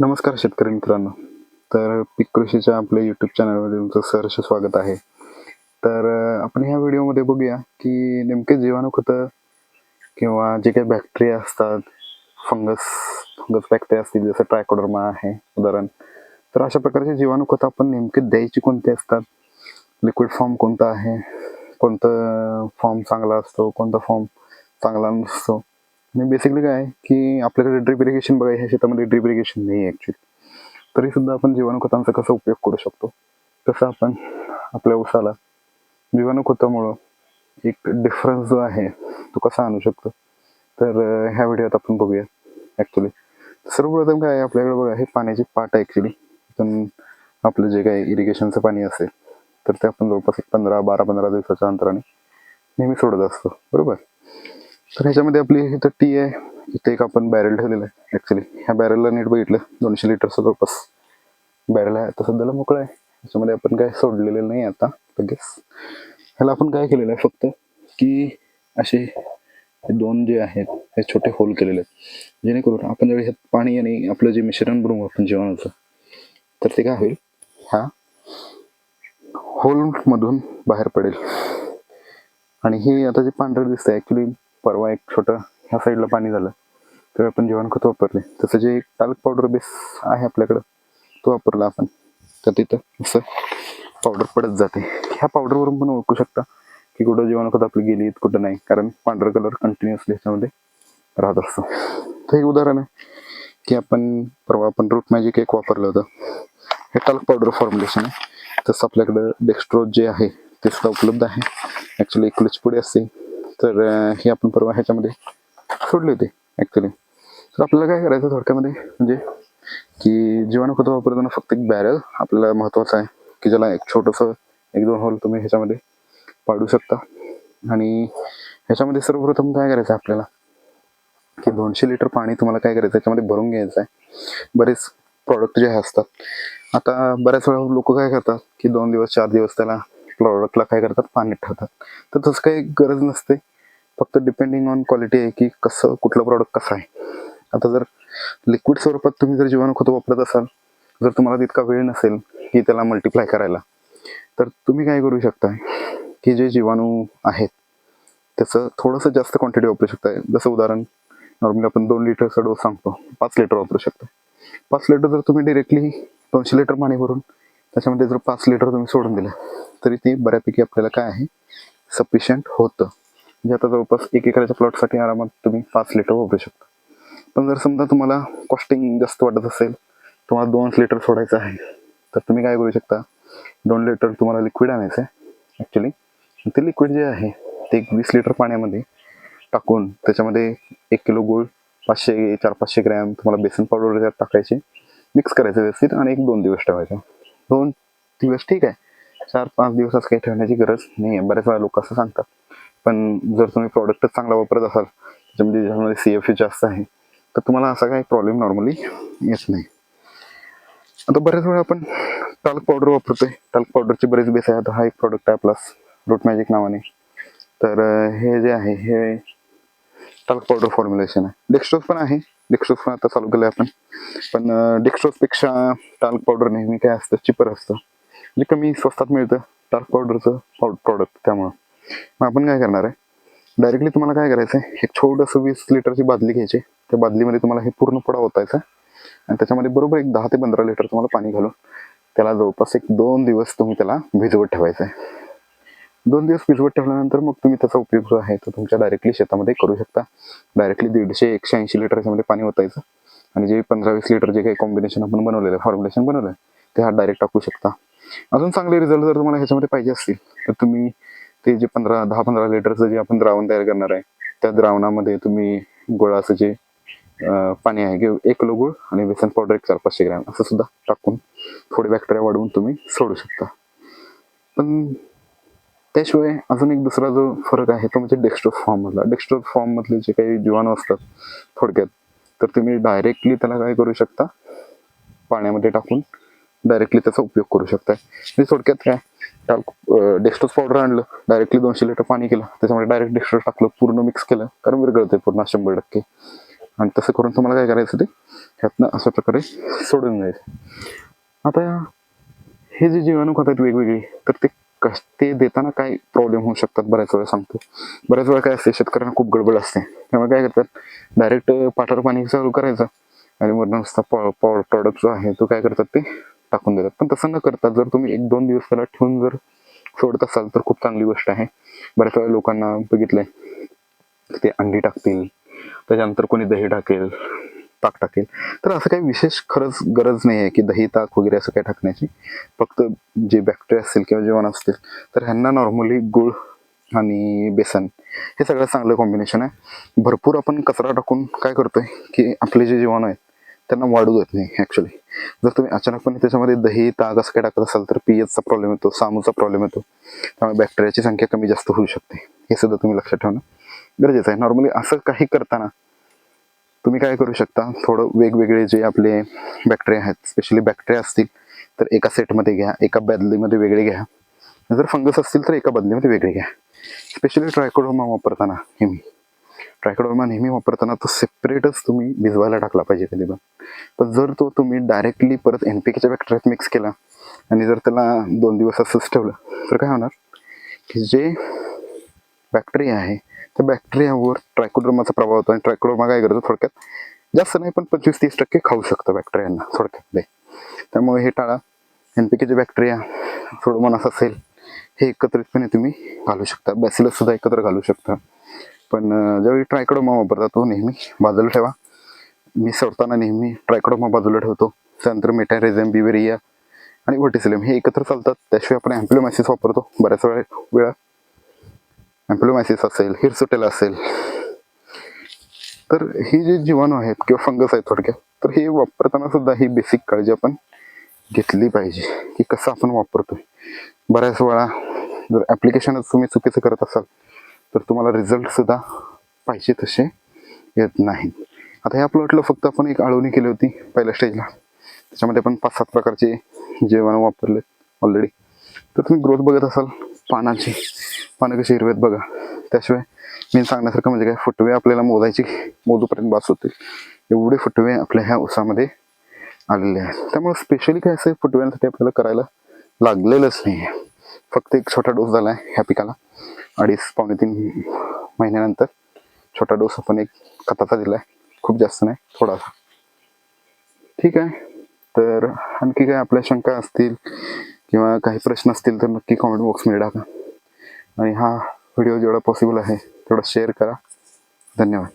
नमस्कार शेतकरी मित्रांनो. तर पीक कृषीच्या आपल्या यूट्यूब चॅनलमध्ये तुमचं सहर्ष स्वागत आहे. तर आपण ह्या व्हिडिओमध्ये बघूया की नेमके जीवाणू खतं किंवा जे काही बॅक्टेरिया असतात फंगस फंगस बॅक्टेरिया असतील जसं ट्रायकोडर्मा आहे उदाहरण. तर अशा प्रकारचे जीवाणू खतं आपण नेमके द्यायची कोणते असतात? लिक्विड फॉर्म कोणता आहे? कोणतं फॉर्म चांगला असतो? कोणता फॉर्म चांगला नसतो? आणि बेसिकली काय की आपल्याकडे ड्रिप इरिगेशन बघा ह्या शेतामध्ये ड्रिप इरिगेशन नाही आहे ॲक्च्युली तरी सुद्धा आपण जीवाणू खतांचा कसा उपयोग करू शकतो? कसं आपण आपल्या उसाला जीवाणू खतामुळं एक डिफरन्स जो आहे तो कसा आणू शकतो? तर ह्या व्हिडिओत आपण बघूया ॲक्च्युली सर्वप्रथम काय आहे आपल्याकडे बघा हे पाण्याची पाट आहे ॲक्च्युली पण आपलं जे काही इरिगेशनचं पाणी असेल तर ते आपण जवळपास एक पंधरा बारा पंधरा दिवसाच्या अंतराने नेहमी सोडत असतो. बरोबर? तर ह्याच्यामध्ये आपली इथं टी आहे. इथे एक आपण बॅरल ठेवलेलं आहे ॲक्च्युली ह्या बॅरलला नीट बघितलं दोनशे लिटरचं जवळपास बॅरल आहे आता सध्याला मोकळं आहे. ह्याच्यामध्ये आपण काय सोडलेलं नाही आता लगेच ह्याला आपण काय केलेलं आहे फक्त की असे दोन जे आहेत हे छोटे होल केलेले आहेत. जेणेकरून आपण ज्यावेळी ह्यात पाणी आणि आपलं जे मिश्रण बनवू आपण जेवणाचं तर ते काय होईल? ह्या होलमधून बाहेर पडेल. आणि हे आता जे पांढरं दिसतंय ॲक्च्युली परवा एक छोटं ह्या साईडला पाणी झालं. तर आपण जेवण खत वापरले. तसं जे टाल्क पावडर बेस आहे आपल्याकडं तो वापरला आपण. तर तिथं असं पावडर पडत जाते. ह्या पावडरवरून पण ओळखू शकता की कुठं जेवणखत आपली गेली कुठं नाही. कारण पांढरं कलर कंटिन्युअसली ह्याच्यामध्ये राहत असतो. तर एक उदाहरण आहे की आपण परवा आपण रूट मॅजिक एक वापरलं होतं. हे टाल्क पावडर फॉर्म्युलेशन आहे. तसं आपल्याकडं डेक्स्ट्रोज जे आहे ते सुद्धा उपलब्ध आहे. ॲक्च्युली एक पुढे असते. तर ही हे आपण परवा ह्याच्यामध्ये सोडले होते ॲक्च्युली तर आपल्याला काय करायचं थोडक्यामध्ये? म्हणजे की जीवाणू खतं वापरताना फक्त एक बॅरल आपल्याला महत्त्वाचं आहे की ज्याला एक छोटंसं एक दोन होल तुम्ही ह्याच्यामध्ये पाडू शकता. आणि ह्याच्यामध्ये सर्वप्रथम काय करायचं आहे आपल्याला? की दोनशे लिटर पाणी तुम्हाला काय करायचं आहे? त्याच्यामध्ये भरून घ्यायचं आहे. बरेच प्रॉडक्ट जे असतात. आता बऱ्याच वेळा लोक काय करतात की दोन दिवस चार दिवस त्याला प्रॉडक्टला काय करतात? पाण्यात ठेवतात. तर तसं काही गरज नसते. फक्त डिपेंडिंग ऑन क्वालिटी आहे की कसं कुठलं प्रॉडक्ट कसं आहे. आता जर लिक्विड स्वरूपात तुम्ही जर जीवाणू खतं वापरत असाल जर तुम्हाला तितका वेळ नसेल की त्याला मल्टिप्लाय करायला तर तुम्ही काय करू शकता की जे जीवाणू आहेत त्याचं थोडंसं जास्त क्वांटिटी वापरू शकता जसं उदाहरण नॉर्मली आपण दोन लिटरचा डोस सांगतो पाच लिटर वापरू शकता. पाच लिटर जर तुम्ही डिरेक्टली दोनशे लिटर पाणी भरून त्याच्यामध्ये जर पाच लिटर तुम्ही सोडून दिलं तरी ती बऱ्यापैकी आपल्याला काय आहे? सफिशियंट होतं. म्हणजे आता जवळपास एक एकराच्या प्लॉटसाठी आरामात तुम्ही पाच लिटर वापरू शकता. पण जर समजा तुम्हाला कॉस्टिंग जास्त वाटत असेल तुम्हाला दोनच लिटर सोडायचं आहे तर तुम्ही काय करू शकता? दोन लिटर तुम्हाला लिक्विड आणायचं आहे ॲक्च्युली ते लिक्विड जे आहे ते एक वीस लिटर पाण्यामध्ये टाकून त्याच्यामध्ये एक किलो गूळ पाचशे चार पाचशे ग्रॅम तुम्हाला बेसन पावडर त्यात टाकायची मिक्स करायचं व्यवस्थित आणि एक दोन दिवस ठेवायचं. दोन दिवस ठीक आहे. चार पाच दिवसाच काही ठेवण्याची गरज नाही आहे बऱ्याच वेळा लोक असं सांगतात. पण जर तुम्ही प्रॉडक्टच चांगला वापरत असाल त्याच्यामध्ये ज्याच्यामध्ये सी एफ जास्त आहे तर तुम्हाला असा काही प्रॉब्लेम नॉर्मली येत नाही. आता बऱ्याच वेळा आपण टाल्क पावडर वापरतोय. टाल्क पावडरचे बरेच बेस आहे. आता हा एक प्रॉडक्ट आहे प्लस रूट मॅजिक नावाने. तर हे जे आहे हे टाल्क पावडर फॉर्म्युलेशन आहे. डेक्स्ट्रोज पण आहे. डेक्स्ट्रोज पण आता चालू केलं आहे आपण. पण डेक्स्ट्रोजपेक्षा टाल्क पावडर नेहमी काय असतं चिपर असतं. म्हणजे कमी स्वस्तात मिळतं. टाल्क पावडरचं प्रॉडक्ट त्यामुळं. मग आपण काय करणार आहे? डायरेक्टली तुम्हाला काय करायचं आहे? एक छोटंसं वीस लिटरची बादली घ्यायची त्या बादलीमध्ये तुम्हाला हे पूर्ण पुडा ओतायचा आणि त्याच्यामध्ये बरोबर एक दहा ते पंधरा लिटर तुम्हाला पाणी घालून त्याला जवळपास एक दोन दिवस तुम्ही त्याला भिजवत ठेवायचं आहे. दोन दिवस भिजवत ठेवल्यानंतर मग तुम्ही त्याचा उपयोग जो आहे तो तुमच्या डायरेक्टली शेतामध्ये करू शकता. डायरेक्टली दीडशे एकशे ऐंशी लिटर याच्यामध्ये पाणी ओतायचं. आणि जे पंधरा वीस लिटर जे काही कॉम्बिनेशन आपण बनवलेलं आहे फॉर्म्युलेशन बनवलं आहे ते हा डायरेक्ट टाकू शकता. अजून चांगले रिझल्ट जर तुम्हाला ह्याच्यामध्ये पाहिजे असतील तर तुम्ही ते जे पंधरा दहा पंधरा लिटरचं जे आपण द्रावण तयार करणार आहे त्या द्रावणामध्ये तुम्ही गुळाचं जे पाणी आहे किंवा एक किलो गुळ आणि बेसन पावडर एक चार पाचशे ग्रॅम असं सुद्धा टाकून थोडे बॅक्टेरिया वाढवून तुम्ही सोडू शकता. पण त्याशिवाय अजून एक दुसरा जो फरक आहे तो म्हणजे डेस्कटॉप फॉर्ममधला डेस्कटॉप फॉर्ममधले जे काही जीवाणू असतात थोडक्यात तर तुम्ही डायरेक्टली त्याला काय करू शकता? पाण्यामध्ये टाकून डायरेक्टली त्याचा उपयोग करू शकता म्हणजे थोडक्यात काय? टाक डेक्स्ट्रोज पावडर आणलं डायरेक्टली दोनशे लिटर पाणी केलं. त्याच्यामध्ये डायरेक्ट डेक्स्ट्रोज टाकलं पूर्ण मिक्स केलं. कारण विरघळते पूर्ण शंभर टक्के. आणि तसं करून तुम्हाला काय करायचं ते ह्यातनं अशा प्रकारे सोडून जायचं आता हे जे जीवाणू खातात वेगवेगळे तर ते कस ते देताना काय प्रॉब्लेम होऊ शकतात बऱ्याच वेळा सांगतो. बऱ्याच वेळा काय असते शेतकऱ्यांना खूप गडबड असते. त्यामुळे काय करतात डायरेक्ट पाटावर पाणी चालू करायचं. आणि मग नुसता पॉ प्रॉडक्ट जो आहे तो काय करतात ते टाकून देतात. पण तसं न करता जर तुम्ही एक दोन दिवस त्याला ठेवून जर सोडत असाल तर खूप चांगली गोष्ट आहे. बऱ्याच वेळा लोकांना बघितलंय ते अंडी टाकतील त्याच्यानंतर कोणी दही टाकेल ताक टाकेल. तर असं काही विशेष खरंच गरज नाही आहे की दही ताक वगैरे असं काही टाकण्याची. फक्त जे बॅक्टेरिया असतील किंवा जेवण असतील तर ह्यांना नॉर्मली गुळ आणि बेसन हे सगळ्यात चांगलं कॉम्बिनेशन आहे. भरपूर आपण कचरा टाकून काय करतोय की आपले जे जीवाणू आहेत त्यांना वाढू देत नाही ॲक्च्युली जर तुम्ही अचानकपणे त्याच्यामध्ये दही ताक असं काय टाकत असाल तर पीएचचा प्रॉब्लेम येतो सामूचा प्रॉब्लेम येतो. त्यामुळे बॅक्टेरियाची संख्या कमी जास्त होऊ शकते. हे सुद्धा तुम्ही लक्षात ठेवणं गरजेचं आहे. नॉर्मली असं काही करताना तुम्ही काय करू शकता? थोडं वेगवेगळे जे आपले बॅक्टेरिया आहेत स्पेशली बॅक्टेरिया असतील तर एका सेटमध्ये घ्या एका बदलीमध्ये वेगळे घ्या. जर फंगस असतील तर एका बदलीमध्ये वेगळे घ्या. स्पेशली ट्रायकोडोमा वापरताना. नेहमी ट्रायकोडोमा नेहमी वापरताना तो सेपरेटच तुम्ही भिजवायला टाकला पाहिजे कधी पण. पण जर तो तुम्ही डायरेक्टली परत एन पी केच्या बॅक्टरीत मिक्स केला आणि जर त्याला दोन दिवस असंच ठेवलं तर काय होणार? की जे बॅक्टेरिया आहे त्या बॅक्टेरियावर ट्रायकोडोमाचा प्रभाव होतो आणि ट्रायक्रोमा काय करतो थोडक्यात? जास्त नाही पण पंचवीस तीस टक्के खाऊ शकतं बॅक्टेरियांना थोडक्यात ते त्यामुळे हे टाळा. एन पी केचे बॅक्टेरिया सोडोमोनास असेल हे एकत्रितपणे तुम्ही घालू शकता. बॅसिलस सुद्धा एकत्र घालू शकता. पण ज्यावेळी ट्रायकडोमा वापरता तो नेहमी बाजूला ठेवा. मी सोडताना नेहमी ट्रायकोडोमा बाजूला ठेवतो. त्यानंतर मेटॅरिझम बिवेरिया आणि व्हर्टिसिलियम हे एकत्र चालतात. त्याशिवाय आपण ॲम्प्लोमॅसिस वापरतो. बऱ्याच वेळा वेळा अँप्लोमॅसिस असेल हिरसोटेल असेल. तर ही जे जीवाणू आहेत किंवा फंगस आहेत थोडक्यात तर हे वापरताना सुद्धा ही बेसिक काळजी आपण घेतली पाहिजे की कसं आपण वापरतोय. बऱ्याच वेळा जर ॲप्लिकेशनच तुम्ही चुकीचं करत असाल तर तुम्हाला रिझल्टसुद्धा पाहिजे तसे येत नाहीत आता ह्या प्लॉटला फक्त आपण एक आळवणी केली होती पहिल्या स्टेजला त्याच्यामध्ये आपण पाच सात प्रकारचे जेवण वापरले ऑलरेडी तर तुम्ही ग्रोथ बघत असाल पानांची. पानं कशी हिरवेत बघा. त्याशिवाय मी सांगण्यासारखं म्हणजे काय फुटवे आपल्याला मोजायची मोजूपर्यंत बास होते एवढे फुटवे आपल्या ह्या उसामध्ये आलेले आहेत. त्यामुळे स्पेशली काय असं फुटव्यांसाठी आपल्याला करायला लागलेलंच नाही आहे फक्त एक छोटा डोस झाला आहे ह्या पिकाला. अडीच पावणे तीन महिन्यानंतर छोटा डोस आपण एक खताचा दिला आहे खूप जास्त नाही थोडासा. ठीक आहे. तर आणखी काय आपल्या शंका असतील किंवा काही प्रश्न असतील तर नक्की कॉमेंट बॉक्समध्ये टाका. आणि हा व्हिडिओ जेवढा पॉसिबल आहे तेवढा शेअर करा. धन्यवाद.